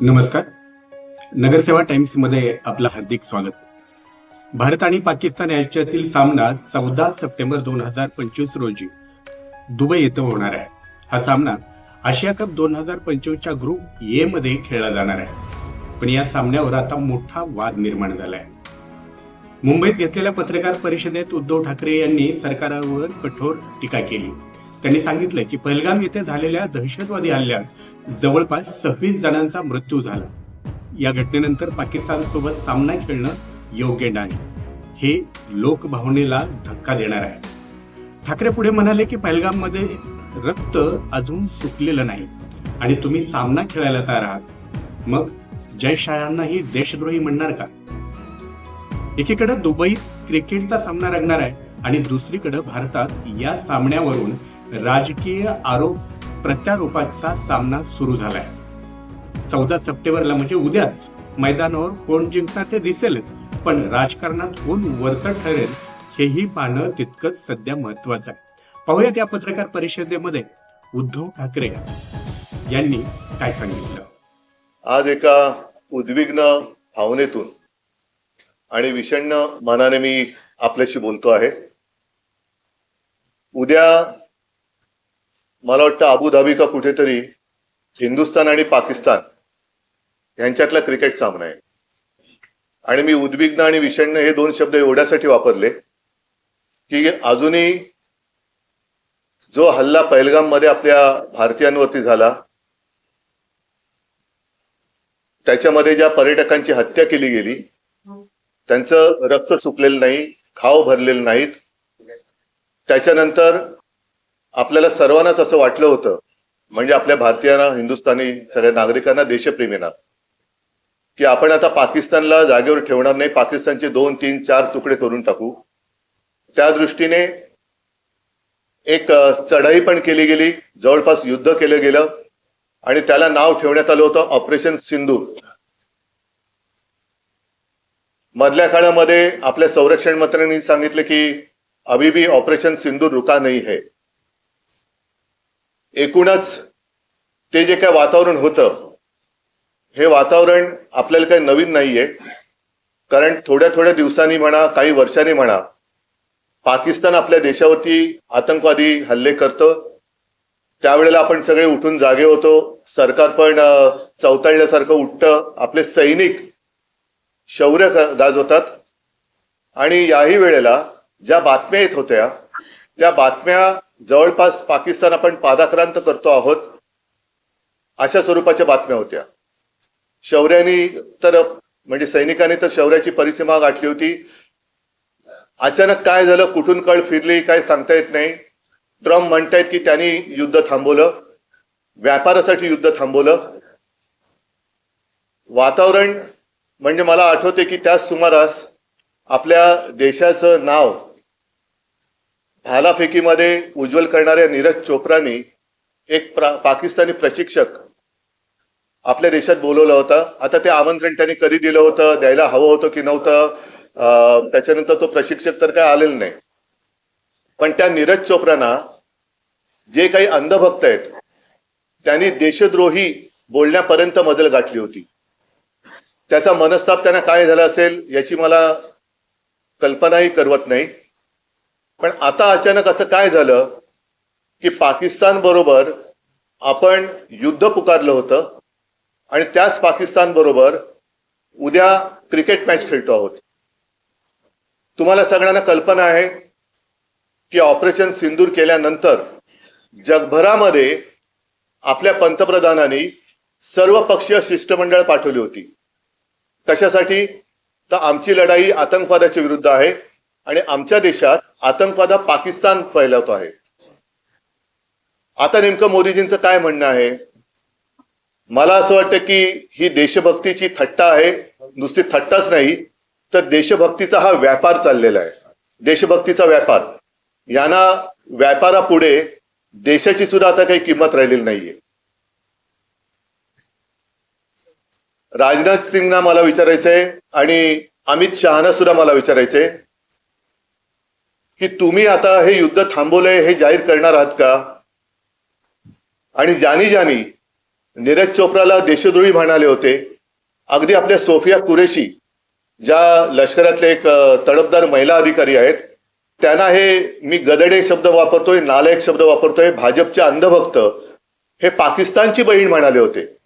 नमस्कार. नगरसेवा टाइम्समध्ये आपलं हार्दिक स्वागत. भारत आणि पाकिस्तान यांच्यातील सामना चौदा सप्टेंबर दोन हजार पंचवीस रोजी दुबई येथे होणार आहे. हा सामना आशिया कप दोन हजार पंचवीसच्या ग्रुप ए मध्ये खेळला जाणार आहे. पण या सामन्यावर आता मोठा वाद निर्माण झाला आहे मुंबईत घेतलेल्या पत्रकार परिषदेत उद्धव ठाकरे यांनी सरकारवर कठोर टीका केली. त्यांनी सांगितलं की पहलगाम येथे झालेल्या दहशतवादी हल्ल्यात जवळपास सव्वीस जणांचा मृत्यू झाला. या घटनेनंतर पाकिस्तान सोबत सामना खेळणं योग्य नाही. हे लोकभावनेला धक्का देणार आहे. ठाकरे पुढे म्हणाले की पहलगाममध्ये रक्त अजून सुकलेलं नाही आणि तुम्ही सामना खेळायला तयार आहात. मग जय देशद्रोही म्हणणार का? एकीकडे दुबईत क्रिकेटचा सामना रंगणार आहे आणि दुसरीकडे भारतात या सामन्यावरून राजकीय आरोप प्रत्यारोपाचा सामना सुरू झालाय. चौदा सप्टेंबरला म्हणजे उद्याच मैदानावर कोण जिंकणार ते दिसेलच पण राजकारणात कोण वरचं ठरेल हेही पाहणं तितकंच सध्या महत्वाचं आहे. पाहूया त्या पत्रकार परिषदेमध्ये उद्धव ठाकरे यांनी काय सांगितलं. आज एका उद्विग्न भावनेतून आणि विषण्ण मनाने मी आपल्याशी बोलतो आहे. उद्या मला वाटतं अबुधाबी का कुठेतरी हिंदुस्थान आणि पाकिस्तान यांच्यातला क्रिकेट सामना आहे. आणि मी उद्विग्न आणि विषण्ण हे दोन शब्द एवढ्यासाठी वापरले की अजूनही जो हल्ला पहलगाममध्ये आपल्या भारतीयांवरती झाला त्याच्यामध्ये ज्या पर्यटकांची हत्या केली गेली त्यांचं रक्त सुकलेलं नाही खाव भरलेलं नाहीत. त्याच्यानंतर आपल्याला सर्वांनाच असं वाटलं होतं म्हणजे आपल्या भारतीयांना हिंदुस्थानी सगळ्या नागरिकांना देशप्रेमींना की आपण आता पाकिस्तानला जागेवर ठेवणार नाही पाकिस्तानचे दोन तीन चार तुकडे करून टाकू. त्या दृष्टीने एक चढाई पण केली गेली जवळपास युद्ध केलं गेलं आणि त्याला नाव ठेवण्यात आलं होतं ऑपरेशन सिंधूर मधल्या काळामध्ये आपल्या संरक्षण मंत्र्यांनी सांगितलं की अभी भी ऑपरेशन सिंधूर रुका नाही है. एकूणच ते जे काय वातावरण होतं हे वातावरण आपल्याला काही नवीन नाहीये. कारण थोड्या थोड्या दिवसांनी म्हणा काही वर्षांनी म्हणा पाकिस्तान आपल्या देशावरती आतंकवादी हल्ले करतं. त्यावेळेला आपण सगळे उठून जागे होतो. सरकार पण अ, चवताळल्यासारखं उठतं. आपले सैनिक शौर्य गाजवतात. आणि याही वेळेला ज्या बातम्या येत होत्या त्या बातम्या जवळपास पाकिस्तान आपण पादाक्रांत करतो आहोत अशा स्वरूपाच्या बातम्या होत्या. शौर्यानी तर म्हणजे सैनिकांनी तर शौर्याची परिसीमा गाठली होती. अचानक काय झालं कुठून कळ फिरली काय सांगता येत नाही. ट्रम्प म्हणतायत की त्यांनी युद्ध थांबवलं व्यापारासाठी युद्ध थांबवलं. वातावरण म्हणजे मला आठवते की त्याच सुमारास आपल्या देशाचं नाव भालाफेकीमध्ये उज्ज्वल करणाऱ्या नीरज चोप्रानी एक प्रा- पाकिस्तानी प्रशिक्षक आपल्या देशात बोलवलं होतं. आता ते आमंत्रण त्यांनी कधी दिलं होतं द्यायला हवं होतं की नव्हतं त्याच्यानंतर तो प्रशिक्षक तर काय आलेला नाही. पण त्या नीरज चोप्रांना जे काही अंधभक्त आहेत त्यांनी देशद्रोही बोलण्यापर्यंत मजल गाठली होती. त्याचा मनस्ताप त्यांना काय झाला असेल याची मला कल्पनाही करवत नाही. पण आता अचानक असं काय झालं की पाकिस्तान बरोबर आपण युद्ध पुकारलं होतं आणि त्याच पाकिस्तान बरोबर उद्या क्रिकेट मॅच खेळतो आहोत. तुम्हाला सगळ्यांना कल्पना आहे की ऑपरेशन सिंदूर केल्यानंतर जगभरामध्ये आपल्या पंतप्रधानांनी सर्व पक्षीय शिष्टमंडळ पाठवली होती. कशासाठी? तर आमची लढाई आतंकवादाच्या विरुद्ध आहे आणि आमच्या देशात आतंकवाद हा पाकिस्तान फैलवतो आहे. आता नेमकं मोदीजींचं काय म्हणणं आहे? मला असं वाटतं की ही देशभक्तीची थट्टा आहे नुसती थट्टाच नाही तर देशभक्तीचा हा व्यापार चाललेला आहे. देशभक्तीचा व्यापार. यांना व्यापारापुढे देशाची सुद्धा आता काही किंमत राहिलेली नाहीये. राजनाथ सिंगना मला विचारायचंय आणि अमित शहाना सुद्धा मला विचारायचंय. की तुम्ही आता हे युद्ध थांबवलंय हे जाहीर करणार आहात का? आणि ज्यानी ज्यानी नीरज चोप्राला देशद्रोही म्हणाले होते. अगदी आपल्या सोफिया कुरेशी ज्या लष्करातले एक तडपदार तडफदार महिला अधिकारी आहेत त्यांना हे मी गदडे शब्द वापरतोय नालायक शब्द वापरतोय भाजपचे अंधभक्त हे पाकिस्तानची बहीण म्हणाले होते.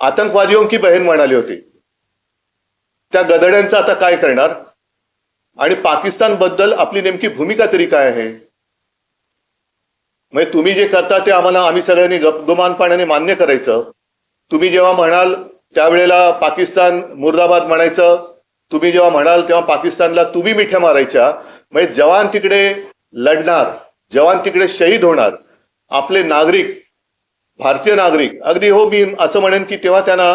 आतंकवादियों की बहीण म्हणाले होते. त्या गदड्यांचं आता काय करणार? आणि पाकिस्तानबद्दल आपली नेमकी भूमिका तरी काय आहे? म्हणजे तुम्ही जे करता ते आम्हाला आम्ही सगळ्यांनी गपगुमानपणाने मान्य करायचं. तुम्ही जेव्हा म्हणाल त्यावेळेला पाकिस्तान मुर्दाबाद म्हणायचं तुम्ही जेव्हा म्हणाल तेव्हा पाकिस्तानला तुम्ही मिठ्या मारायच्या. म्हणजे जवान तिकडे लढणार जवान तिकडे शहीद होणार. आपले नागरिक भारतीय नागरिक अगदी हो मी असं म्हणेन की तेव्हा त्यांना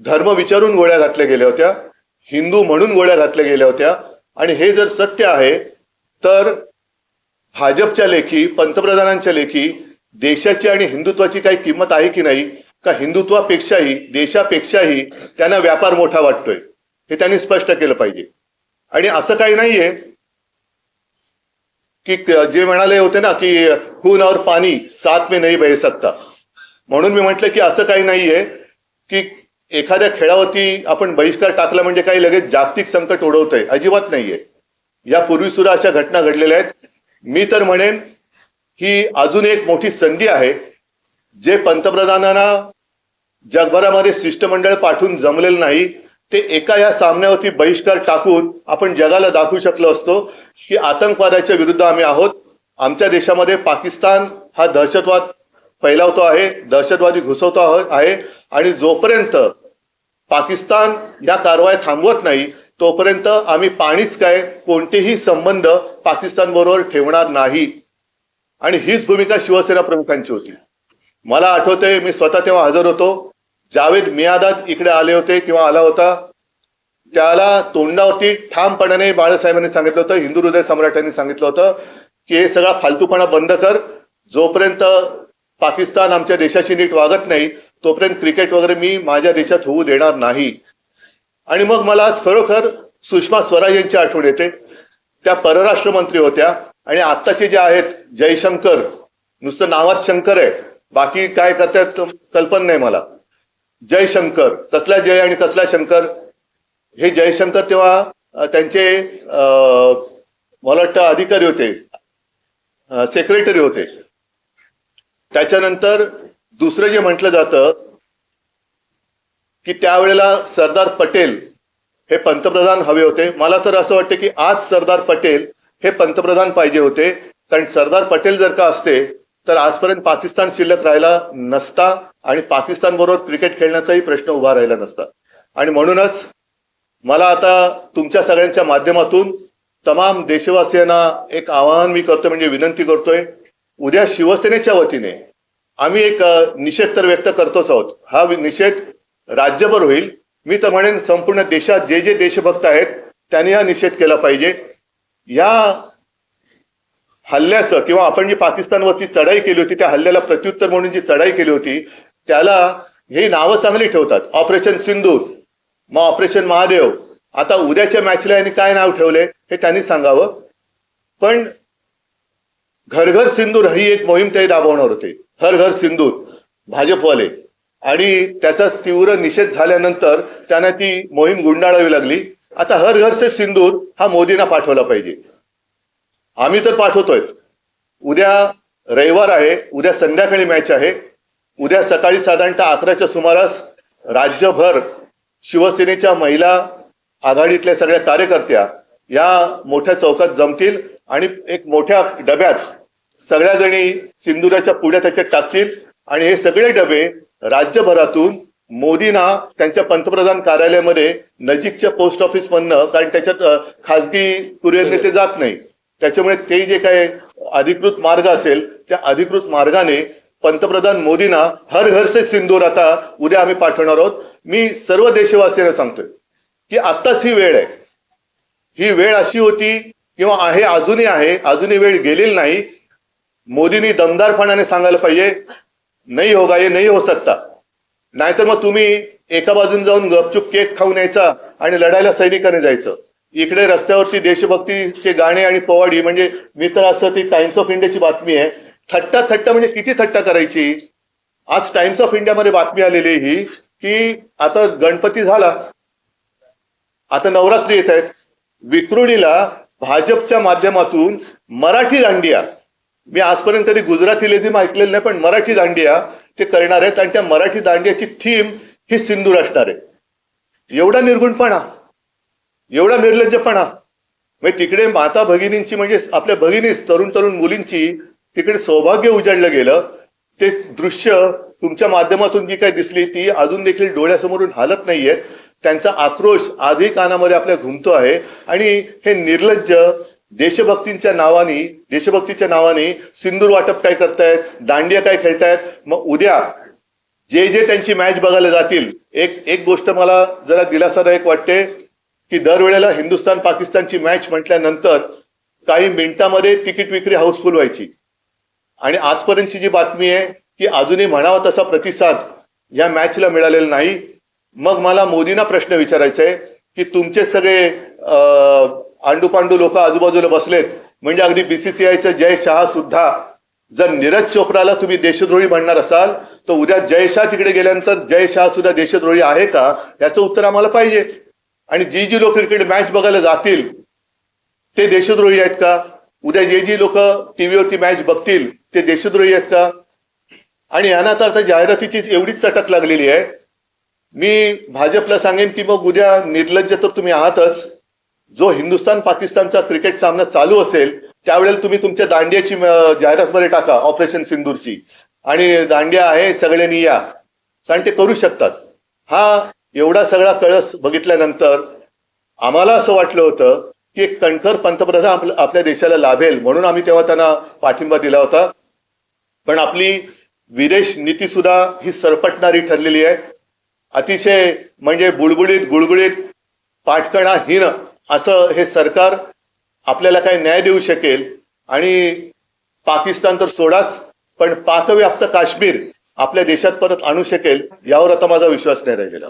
धर्म विचारून गोळ्या घातल्या गेल्या होत्या हिंदू म्हणून गोळ्या घातल्या गेल्या होत्या. आणि हे जर सत्य आहे तर भाजपच्या लेखी पंतप्रधानांच्या लेखी देशाची आणि हिंदुत्वाची काही किंमत आहे की नाही का हिंदुत्वापेक्षाही देशापेक्षाही त्यांना व्यापार मोठा वाटतोय हे त्यांनी स्पष्ट केलं पाहिजे. आणि असं काही नाहीये की जे म्हणाले होते ना की खून और पाणी साथ में नाही बह सकता म्हणून मी म्हटलं की असं काही नाहीये की एखाद्या खेळावरती आपण बहिष्कार टाकला म्हणजे काही लगेच जागतिक संकट ओढवतंय. अजिबात नाहीये. यापूर्वी सुद्धा अशा घटना घडलेल्या आहेत. मी तर म्हणेन ही अजून एक मोठी संधी आहे जे पंतप्रधानांना जगभरामध्ये शिष्टमंडळ पाठवून जमलेलं नाही ते एका या सामन्यावरती बहिष्कार टाकून आपण जगाला दाखवू शकलो असतो की आतंकवादाच्या विरुद्ध आम्ही आहोत. आमच्या देशामध्ये पाकिस्तान हा दहशतवाद फैलावतो आहे दहशतवादी घुसवतो आहे. आणि जोपर्यंत पाकिस्तान या कारवाया थांबवत नाही तोपर्यंत आम्ही पाणीच काय कोणतेही संबंध पाकिस्तान बरोबर ठेवणार नाही. आणि हीच भूमिका शिवसेना प्रमुखांची होती. मला आठवतंय मी स्वतः तेव्हा हजर होतो. जावेद मियादाद इकडे आले होते किंवा आला होता. त्याला तोंडावरती ठामपणाने बाळासाहेबांनी सांगितलं होतं हिंदू हृदय सम्राटांनी सांगितलं होतं की हे सगळा फालतूपणा बंद कर. जोपर्यंत पाकिस्तान आमच्या देशाशी नीट वागत नाही तोपर्यंत क्रिकेट वगैरे मी माझ्या देशात होऊ देणार नाही. आणि मग मला आज खरोखर सुषमा स्वराज यांची आठवण येते. त्या परराष्ट्र मंत्री होत्या आणि आत्ताचे जे आहेत जयशंकर नुसतं नावात शंकर आहे. बाकी काय करतात कल्पना नाही मला. जयशंकर कसला जय आणि कसला शंकर? हे जयशंकर तेव्हा त्यांचे मला वाटतं अधिकारी होते. सेक्रेटरी होते. त्याच्यानंतर दुसरं जे म्हटलं जातं की त्यावेळेला सरदार पटेल हे पंतप्रधान हवे होते. मला तर असं वाटतं की आज सरदार पटेल हे पंतप्रधान पाहिजे होते. कारण सरदार पटेल जर का असते तर आजपर्यंत पाकिस्तान शिल्लक राहिला नसता आणि पाकिस्तान बरोबर क्रिकेट खेळण्याचाही प्रश्न उभा राहिला नसता. आणि म्हणूनच मला आता तुमच्या सगळ्यांच्या माध्यमातून तमाम देशवासियांना एक आवाहन मी करतोय म्हणजे विनंती करतोय. उद्या शिवसेनेच्या वतीने आम्ही एक निषेध तर व्यक्त करतोच आहोत. हा निषेध राज्यभर होईल. मी तर म्हणेन संपूर्ण देशात जे जे देशभक्त आहेत त्यांनी हा निषेध केला पाहिजे. या हल्ल्याचं किंवा आपण जी पाकिस्तानवरती चढाई केली होती त्या हल्ल्याला प्रत्युत्तर म्हणून जी चढाई केली होती त्याला ही नावं चांगली ठेवतात. ऑपरेशन सिंधूर मग ऑपरेशन महादेव. आता उद्याच्या मॅचला यांनी काय नाव ठेवले हे त्यांनी सांगावं. पण घरघर सिंदूर ही एक मोहीम ते राबवणार होते. हर घर सिंदूर भाजपवाले. आणि त्याचा तीव्र निषेध झाल्यानंतर त्यांना ती मोहीम गुंडाळावी लागली. आता हर घर से सिंदूर हा मोदींना पाठवला पाहिजे. आम्ही तर पाठवतोय. उद्या रविवार आहे उद्या संध्याकाळी मॅच आहे. उद्या सकाळी साधारणतः अकराच्या सुमारास राज्यभर शिवसेनेच्या महिला आघाडीतल्या सगळ्या कार्यकर्त्या या मोठ्या चौकात जमतील आणि एक मोठ्या डब्यात सगळ्या जणी सिंदुराच्या पुढ्या त्याच्यात टाकतील. आणि हे सगळे डबे राज्यभरातून मोदींना त्यांच्या पंतप्रधान कार्यालयामध्ये नजीकच्या पोस्ट ऑफिस मधनं कारण त्याच्यात खासगी कुरिअर ते जात नाही. त्याच्यामुळे ते जे काही अधिकृत मार्ग असेल त्या अधिकृत मार्गाने पंतप्रधान मोदींना हर घर से सिंदूर आता उद्या आम्ही पाठवणार आहोत. मी सर्व देशवासियांना सांगतोय की आत्ताच ही वेळ आहे. ही वेळ अशी होती किंवा आहे अजूनही आहे अजूनही वेळ गेलेली नाही. मोदींनी दमदारपणाने सांगायला पाहिजे नाही होगा ये नाही हो सकता. नाहीतर मग तुम्ही एका बाजून जाऊन गपचूप केक खाऊन यायचा आणि लढायला सैनिकाने जायचं. इकडे रस्त्यावरची देशभक्तीचे गाणे आणि पोवाडी म्हणजे मी तर असं ती टाइम्स ऑफ इंडियाची बातमी आहे. थट्टा थट्टा म्हणजे किती थट्टा करायची? आज टाइम्स ऑफ इंडियामध्ये बातमी आलेली ही की आता गणपती झाला. आता नवरात्री येत आहेत. विक्रोळीला भाजपच्या माध्यमातून मराठी दांडिया मी आजपर्यंत तरी गुजराती लेझिम ऐकलेलं नाही पण मराठी दांडिया ते करणार आहेत आणि त्या मराठी दांडियाची थीम ही सिंदूर असणार आहे. एवढा निर्गुणपणा एवढा निर्लज्जपणा. म्हणजे तिकडे माता भगिनींची म्हणजे आपल्या भगिनीच तरुण तरुण मुलींची तिकडे सौभाग्य उजाडलं गेलं. ते दृश्य तुमच्या माध्यमातून जी काही दिसली ती अजून देखील डोळ्यासमोरून हालत नाहीये. त्यांचा आक्रोश आजही कानामध्ये आपल्या घुमतो आहे. आणि हे निर्लज्ज देशभक्तींच्या नावाने देशभक्तीच्या नावाने सिंदूर वाटप काय करतायत दांडिया काय खेळतायत मग उद्या जे जे त्यांची मॅच बघायला जातील एक एक गोष्ट मला जरा दिलासादायक वाटते की दरवेळेला हिंदुस्थान पाकिस्तानची मॅच म्हटल्यानंतर काही मिनिटांमध्ये तिकीट विक्री हाऊसफुल व्हायची. आणि आजपर्यंतची जी बातमी आहे की अजूनही म्हणावा तसा प्रतिसाद या मॅचला मिळालेला नाही. मग मला मोदींना प्रश्न विचारायचा आहे की तुमचे सगळे आंडूपांडू लोक आजूबाजूला बसलेत. म्हणजे अगदी बीसीसीआयचं जय शहा सुद्धा. जर नीरज चोप्राला तुम्ही देशद्रोही म्हणणार असाल तर उद्या जय शाह तिकडे गेल्यानंतर जय शहा सुद्धा देशद्रोही आहे का? याचं उत्तर आम्हाला पाहिजे. आणि जी जी लोक क्रिकेट मॅच बघायला जातील ते देशद्रोही आहेत का? उद्या जे जी लोक टीव्हीवरती मॅच बघतील ते देशद्रोही आहेत का? आणि यांना तर आता जाहिरातीची एवढीच चटक लागलेली आहे. मी भाजपला सांगेन की मग उद्या निर्लज्ज तर तुम्ही आहातच. जो हिंदुस्थान पाकिस्तानचा क्रिकेट सामना चालू असेल त्यावेळेला तुम्ही तुमच्या दांडियाची जाहिरातमध्ये टाका ऑपरेशन सिंदूरची. आणि दांडिया आहे सगळ्यांनी या. कारण ते करू शकतात. हा एवढा सगळा कळस बघितल्यानंतर आम्हाला असं वाटलं होतं की एक कणखर पंतप्रधान आपल्या आपल्या देशाला लाभेल म्हणून आम्ही तेव्हा त्यांना पाठिंबा दिला होता. पण आपली विदेश नीती सुद्धा ही सरपटणारी ठरलेली आहे. अतिशय म्हणजे बुळबुळीत गुळगुळीत पाठकणाहीन असं हे सरकार आपल्याला काही न्याय देऊ शकेल. आणि पाकिस्तान तर सोडाच पण पाकव्याप्त काश्मीर आपल्या देशात परत आणू शकेल यावर आता माझा विश्वास नाही राहिलेला.